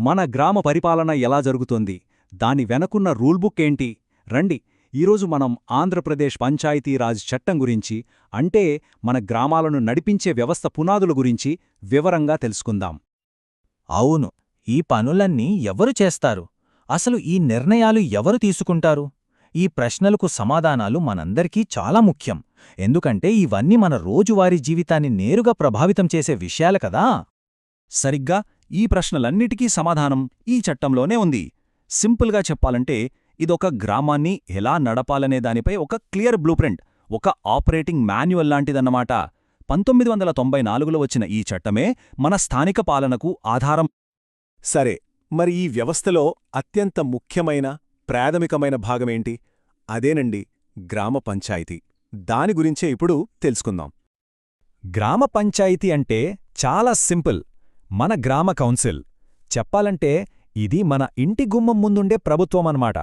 మన గ్రామ పరిపాలన ఎలా జరుగుతోంది? దాని వెనకున్న రూల్బుక్ ఏంటి? రండి ఈరోజు మనం ఆంధ్రప్రదేశ్ పంచాయతీరాజ్ చట్టం గురించి అంటే మన గ్రామాలను నడిపించే వ్యవస్థ పునాదుల గురించి వివరంగా తెలుసుకుందాం. అవును ఈ పనులన్నీ ఎవరు చేస్తారు? అసలు ఈ నిర్ణయాలు ఎవరు తీసుకుంటారు? ఈ ప్రశ్నలకు సమాధానాలు మనందరికీ చాలా ముఖ్యం. ఎందుకంటే ఇవన్నీ మన రోజువారీ జీవితాన్ని నేరుగా ప్రభావితం చేసే విషయాలు కదా? సరిగ్గా ఈ ప్రశ్నలన్నిటికీ సమాధానం ఈ చట్టంలోనే ఉంది. సింపుల్గా చెప్పాలంటే ఇదొక గ్రామాన్ని ఎలా నడపాలనే దానిపై ఒక క్లియర్ బ్లూప్రింట్ ఒక ఆపరేటింగ్ మాన్యువల్ లాంటిదన్నమాట. పంతొమ్మిది వందల తొంభై నాలుగులో వచ్చిన ఈ చట్టమే మన స్థానిక పాలనకు ఆధారం. సరే మరి ఈ వ్యవస్థలో అత్యంత ముఖ్యమైన ప్రాథమికమైన భాగమేంటి? అదేనండి గ్రామ పంచాయతీ. దాని గురించే ఇప్పుడు తెలుసుకుందాం. గ్రామ పంచాయతీ అంటే చాలా సింపుల్. మన గ్రామ కౌన్సిల్ చెప్పాలంటే ఇది మన ఇంటి గుమ్మం ముందుండే ప్రభుత్వమన్నమాట.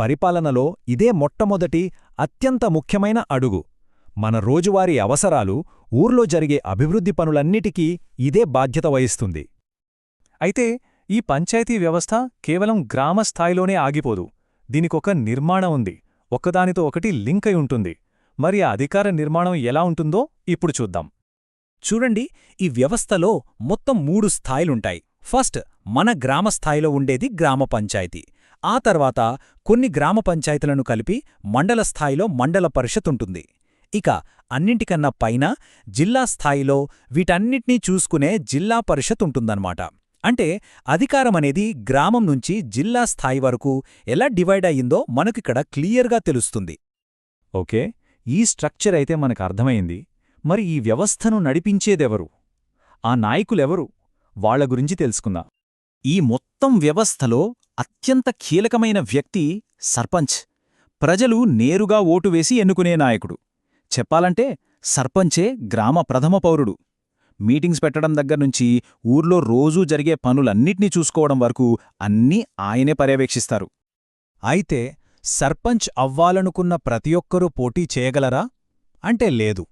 పరిపాలనలో ఇదే మొట్టమొదటి అత్యంత ముఖ్యమైన అడుగు. మన రోజువారీ అవసరాలు ఊర్లో జరిగే అభివృద్ధి పనులన్నిటికీ ఇదే బాధ్యత వహిస్తుంది. అయితే ఈ పంచాయతీ వ్యవస్థ కేవలం గ్రామ స్థాయిలోనే ఆగిపోదు. దీనికొక నిర్మాణం ఉంది. ఒకదానితో ఒకటి లింక్ అయి ఉంటుంది. మరి ఆ అధికార నిర్మాణం ఎలా ఉంటుందో ఇప్పుడు చూద్దాం. చూడండి ఈ వ్యవస్థలో మొత్తం మూడు స్థాయిలుంటాయి. ఫస్ట్ మన గ్రామ స్థాయిలో ఉండేది గ్రామ పంచాయతీ. ఆ తర్వాత కొన్ని గ్రామ పంచాయతీలను కలిపి మండల స్థాయిలో మండల పరిషత్ ఉంటుంది ఇక అన్నింటికన్నా పైన జిల్లా స్థాయిలో వీటన్నిటినీ చూసుకునే జిల్లా పరిషత్ ఉంటుందన్నమాట అంటే అధికారమనేది గ్రామం నుంచి జిల్లా స్థాయి వరకు ఎలా డివైడ్ అయ్యిందో మనకిక్కడ క్లియర్గా తెలుస్తుంది. ఓకే? ఈ స్ట్రక్చర్ అయితే మనకు అర్థమైంది మరి ఈ వ్యవస్థను నడిపించేదెవరు? ఆ నాయకులెవరు? వాళ్ళ గురించి తెలుసుకుందాం. ఈ మొత్తం వ్యవస్థలో అత్యంత కీలకమైన వ్యక్తి సర్పంచ్. ప్రజలు నేరుగా ఓటు వేసి ఎన్నుకునే నాయకుడు. చెప్పాలంటే సర్పంచే గ్రామ ప్రథమ పౌరుడు. మీటింగ్స్ పెట్టడం దగ్గర్నుంచి ఊర్లో రోజూ జరిగే పనులన్నిటినీ చూసుకోవడం వరకు అన్నీ ఆయనే పర్యవేక్షిస్తారు. అయితే సర్పంచ్ అవ్వాలనుకున్న ప్రతి ఒక్కరూ పోటీ చేయగలరా? అంటే లేదు.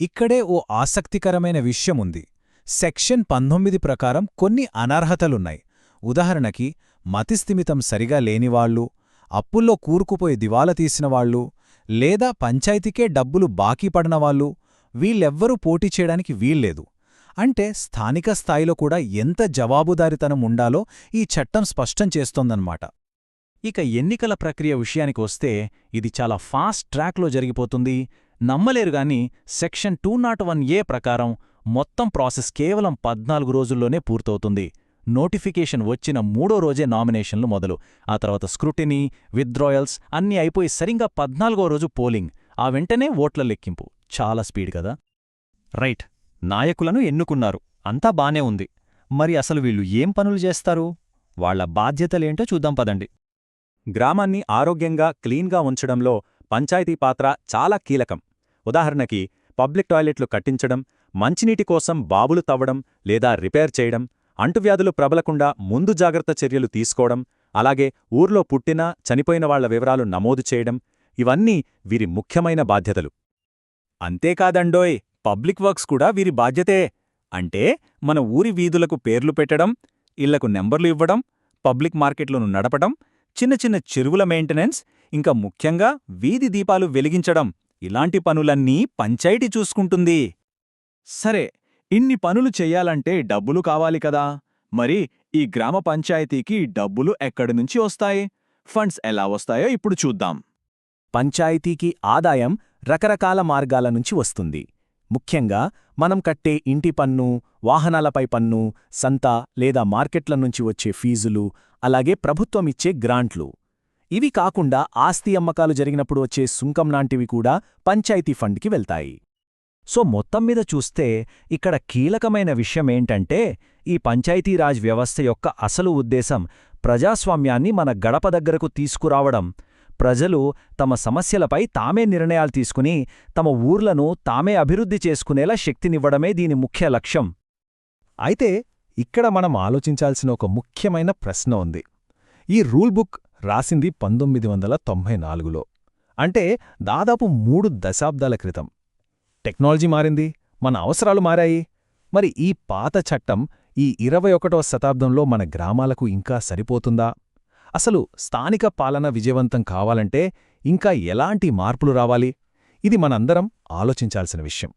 ఇక్కడే ఓ ఆసక్తికరమైన విషయముంది. సెక్షన్ పంతొమ్మిది ప్రకారం కొన్ని అనర్హతలున్నాయి. ఉదాహరణకి మతిస్థిమితం సరిగా లేనివాళ్ళు అప్పుల్లో కూరుకుపోయి దివాలా తీసినవాళ్ళు లేదా పంచాయతీకే డబ్బులు బాకీ పడినవాళ్ళు వీళ్ళెవ్వరూ పోటీ చేయడానికి వీల్లేదు. అంటే స్థానిక స్థాయిలో కూడా ఎంత జవాబుదారితనం ఉండాలో ఈ చట్టం స్పష్టం చేస్తోందన్నమాట. ఇక ఎన్నికల ప్రక్రియ విషయానికి వస్తే ఇది చాలా ఫాస్ట్ ట్రాక్లో జరిగిపోతుంది. నమ్మలేరుగాని section two not one A ప్రకారం మొత్తం ప్రాసెస్ కేవలం పద్నాలుగు రోజుల్లోనే పూర్తవుతుంది. నోటిఫికేషన్ వచ్చిన మూడో రోజే నామినేషన్లు మొదలు. ఆ తర్వాత స్క్రూటినీ విత్డ్రాయల్స్ అన్నీ అయిపోయి సరిగ్గా పద్నాలుగో రోజు పోలింగ్. ఆ వెంటనే ఓట్ల లెక్కింపు చాలా స్పీడ్ కదా? రైట్. నాయకులను ఎన్నుకున్నారు. అంతా బానే ఉంది. మరి అసలు వీళ్ళు ఏం పనులు చేస్తారు? వాళ్ళ బాధ్యతలేంటో చూద్దాం పదండి. గ్రామాన్ని ఆరోగ్యంగా క్లీన్గా ఉంచడంలో పంచాయతీ పాత్ర చాలా కీలకం. ఉదాహరణకి పబ్లిక్ టాయిలెట్లు కట్టించడం మంచినీటి కోసం బాబులు తవ్వడం లేదా రిపేర్ చేయడం అంటువ్యాధులు ప్రబలకుండా ముందు జాగ్రత్త చర్యలు తీసుకోవడం అలాగే ఊర్లో పుట్టిన చనిపోయిన వాళ్ళ వివరాలు నమోదు చేయడం ఇవన్నీ వీరి ముఖ్యమైన బాధ్యతలు. అంతేకాదండోయ్ పబ్లిక్ వర్క్స్ కూడా వీరి బాధ్యతే. అంటే మన ఊరి వీధులకు పేర్లు పెట్టడం ఇళ్ళకు నెంబర్లు ఇవ్వడం పబ్లిక్ మార్కెట్లను నడపడం చిన్న చిన్న చెరువుల మెయింటెనెన్స్ ఇంకా ముఖ్యంగా వీధి దీపాలు వెలిగించడం. ఇలాంటి పనులన్నీ పంచాయతీ చూసుకుంటుంది. సరే ఇన్ని పనులు చెయ్యాలంటే డబ్బులు కావాలి కదా. మరి ఈ గ్రామ పంచాయతీకి డబ్బులు ఎక్కడి నుంచి వస్తాయి? ఫండ్స్ ఎలా వస్తాయో ఇప్పుడు చూద్దాం. పంచాయతీకి ఆదాయం రకరకాల మార్గాల నుంచి వస్తుంది. ముఖ్యంగా మనం కట్టే ఇంటి పన్ను వాహనాలపై పన్ను సంత లేదా మార్కెట్ల నుంచి వచ్చే ఫీజులు అలాగే ప్రభుత్వమిచ్చే గ్రాంట్లు. ఇవి కాకుండా ఆస్తి అమ్మకాలు జరిగినప్పుడు వచ్చే సుంకం లాంటివి కూడా పంచాయతీ ఫండ్కి వెళ్తాయి. సో మొత్తం మీద చూస్తే ఇక్కడ కీలకమైన విషయమేంటంటే ఈ పంచాయతీరాజ్ వ్యవస్థ యొక్క అసలు ఉద్దేశం ప్రజాస్వామ్యాన్ని మన గడప దగ్గరకు తీసుకురావడం. ప్రజలు తమ సమస్యలపై తామే నిర్ణయాలు తీసుకుని తమ ఊర్లను తామే అభివృద్ధి చేసుకునేలా శక్తినివ్వడమే దీని ముఖ్య లక్ష్యం. అయితే ఇక్కడ మనం ఆలోచించాల్సిన ఒక ముఖ్యమైన ప్రశ్న ఉంది. ఈ రూల్ బుక్ రాసింది పంతొమ్మిది వందల తొంభై నాలుగులో. అంటే దాదాపు మూడు దశాబ్దాల క్రితం. టెక్నాలజీ మారింది మన అవసరాలు మారాయి. మరి ఈ పాత చట్టం ఈ ఇరవై ఒకటవ శతాబ్దంలో మన గ్రామాలకు ఇంకా సరిపోతుందా? అసలు స్థానిక పాలన విజయవంతం కావాలంటే ఇంకా ఎలాంటి మార్పులు రావాలి? ఇది మనందరం ఆలోచించాల్సిన విషయం.